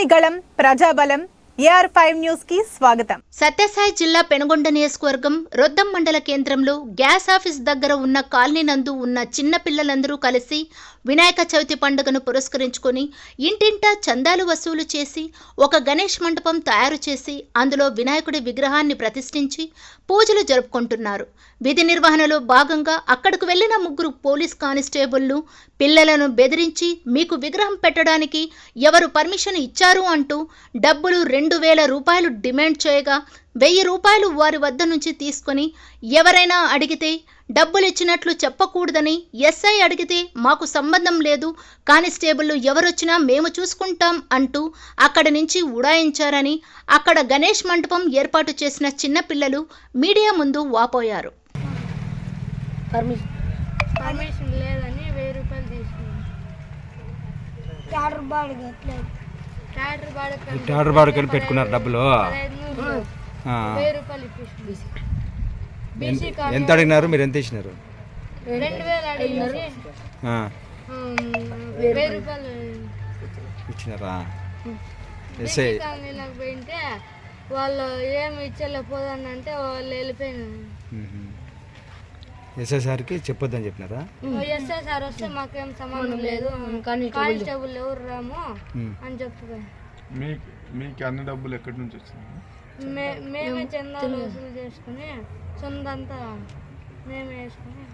ప్రజని ప్రజాబలం AR five న్యూస్కి స్వాగతం. సత్యసాయి జిల్లా పెనుగొండ నియోజకవర్గం రొద్దం మండల కేంద్రంలో గ్యాస్ ఆఫీస్ దగ్గర ఉన్న కాలనీ నందు ఉన్న చిన్న పిల్లలందరూ కలిసి వినాయక చవితి పండుగను పురస్కరించుకొని ఇంటింటా చందాలు వసూలు చేసి ఒక గణేష్ మండపం తయారు చేసి అందులో వినాయకుడి విగ్రహాన్ని ప్రతిష్ఠించి పూజలు జరుపుకుంటున్నారు. విధి నిర్వహణలో భాగంగా అక్కడకు వెళ్ళిన ముగ్గురు పోలీస్ కానిస్టేబుళ్ళు పిల్లలను బెదిరించి మీకు విగ్రహం పెట్టడానికి ఎవరు పర్మిషన్ ఇచ్చారు అంటూ డబ్బులు రెండు వేల రూపాయలు డిమాండ్ చేయగా వెయ్యి రూపాయలు వారి వద్ద నుంచి తీసుకొని ఎవరైనా అడిగితే డబ్బులు ఇచ్చినట్లు చెప్పకూడదని ఎస్ఐ అడిగితే మాకు సంబంధం లేదు కానిస్టేబుల్ ఎవరొచ్చినా మేము చూసుకుంటాం అంటూ అక్కడి నుంచి ఉడాయించారని అక్కడ గణేష్ మండపం ఏర్పాటు చేసిన చిన్నపిల్లలు మీడియా ముందు వాపోయారు. పర్మిషన్. పర్మిషన్ లేదని వెయ్యి రూపాయలు ట్రాక్టర్ బాడక బాడుకొని పెట్టుకున్నారు డబ్బులు. ఎంత- ఎంత అడిగినారు? మీరు ఎంత ఇచ్చినారు? ఇచ్చినారా? ఎస్ఐ వాళ్ళు ఏమి ఇచ్చలేకపోదని అంటే వాళ్ళు వెళ్ళిపోయినారు. ఎస్ఐ సార్కి చెప్పొద్దని చెప్పినారా? ఎస్ఐ సార్ వస్తే మాకేం సంబంధం లేదు. కానిస్టేబుల్ ఎవరు రాము. అని చెప్పి మీకు మీకు అన్ని డబ్బులు ఎక్కడి నుంచి వచ్చినాయి మే మేమే చందాలు వసూలు చేసుకుని సొంతంతా మేమే వేసుకుని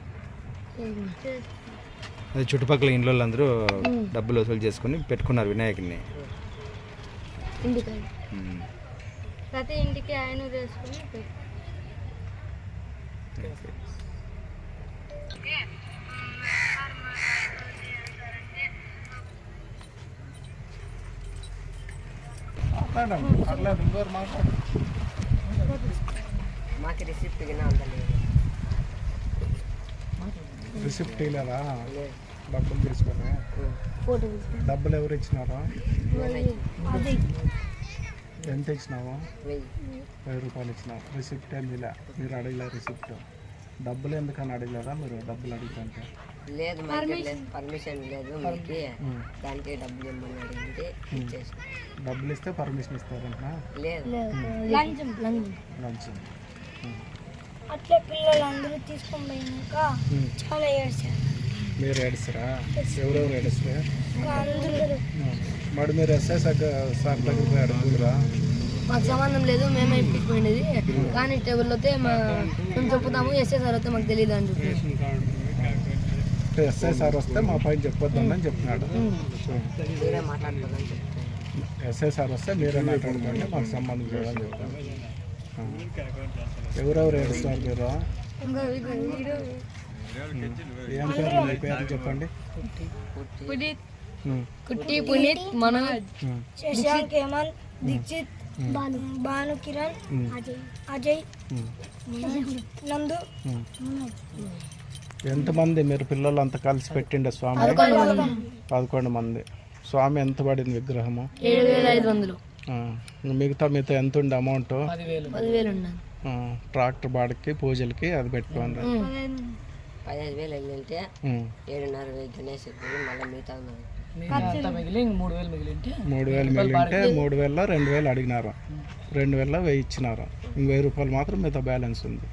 చుట్టుపక్కల ఇంట్లో అందరూ డబ్బులు వసూలు చేసుకుని పెట్టుకున్నారు వినాయకుడిని. ప్రతి ఇంటికి ఆయన పెట్టాం. రిసిప్ట్ ఇవ్వలేదా డబ్బులు తీసుకొని. డబ్బులు ఎవరు ఇచ్చినారా? ఎంత ఇచ్చినావు? వెయ్యి. రూపాయలు ఇచ్చినావు. రిసిప్ట్ ఏం ఇలా మీరు అడగలే రిసిప్ట్. డబ్బులు ఎందుకని అడగలేదా మీరు? డబ్బులు అడుగుతుంటే లేదు మనకి లేదు. పర్మిషన్ లేదు మీకు. దానికి డబ్బులు ఇమ్మని అడిగింది. ఇచ్చేసి. డబ్బులు ఇస్తే పర్మిషన్ ఇస్తారంట లేదు. లంచం లంచం లంచం అట్లే పిల్లలు అందరూ తీసుకొని పోయినాక చాలా ఏడ్చారు. మీరు ఏడుస్తారా ఎవరెవరు ఏడుస్తారా మరి మీరు ఎస్ఐ సార్ సార్ దగ్గర అడుగురా మాకు సంబంధం లేదు మేమే ఇప్పించుకునేది. కానిస్టేబుల్ అయితే మా మేము చెప్పుతాము ఎస్ఏ సార్ అయితే మాకు తెలియదు అని చెప్పి. ఎస్ఐ సార్ వస్తే మా పైన చెప్పొద్దని అని చెప్పినాడు. మీరే మాట్లాడుకోవాలని చెప్తాను ఎస్ఐ సార్ వస్తే మీరే మాట్లాడుకోండి మాకు సంబంధం లేదని చెప్తాను. ఎవరెవరు ఏడుస్తారు మీరు? ఏం పేరు మీ పేరు చెప్పండి. కుట్టి పునీత్ మనోజ్ ఉం. శశాంక్ హేమంత్ దీక్షిత్. భాను భాను కిరణ్ అజయ్. అజయ్. నందు. ఎంతమంది మీరు పిల్లలు అంత కలిసి పెట్టిండే స్వామి? పదకొండు మంది. స్వామి ఎంత పడింది విగ్రహము? వేల. మిగతా మీతో ఎంత ఉండే అమౌంట్ ట్రాక్టర్ బాడికి పూజలకి అది పెట్టుకోండి. పదిహేను వేలు వెళ్ళింటే. ఏడున్నర గణేష్ ఎత్తుకుని మళ్ళీ మిగతా ఉన్నది. మూడు వేలు మిగిలింటే మూడు వేల రెండు వేలు అడిగినారు. రెండు వేల వెయ్యి ఇచ్చినారు. ఇంక వెయ్యి రూపాయలు మాత్రం మిగతా బ్యాలెన్స్ ఉంది.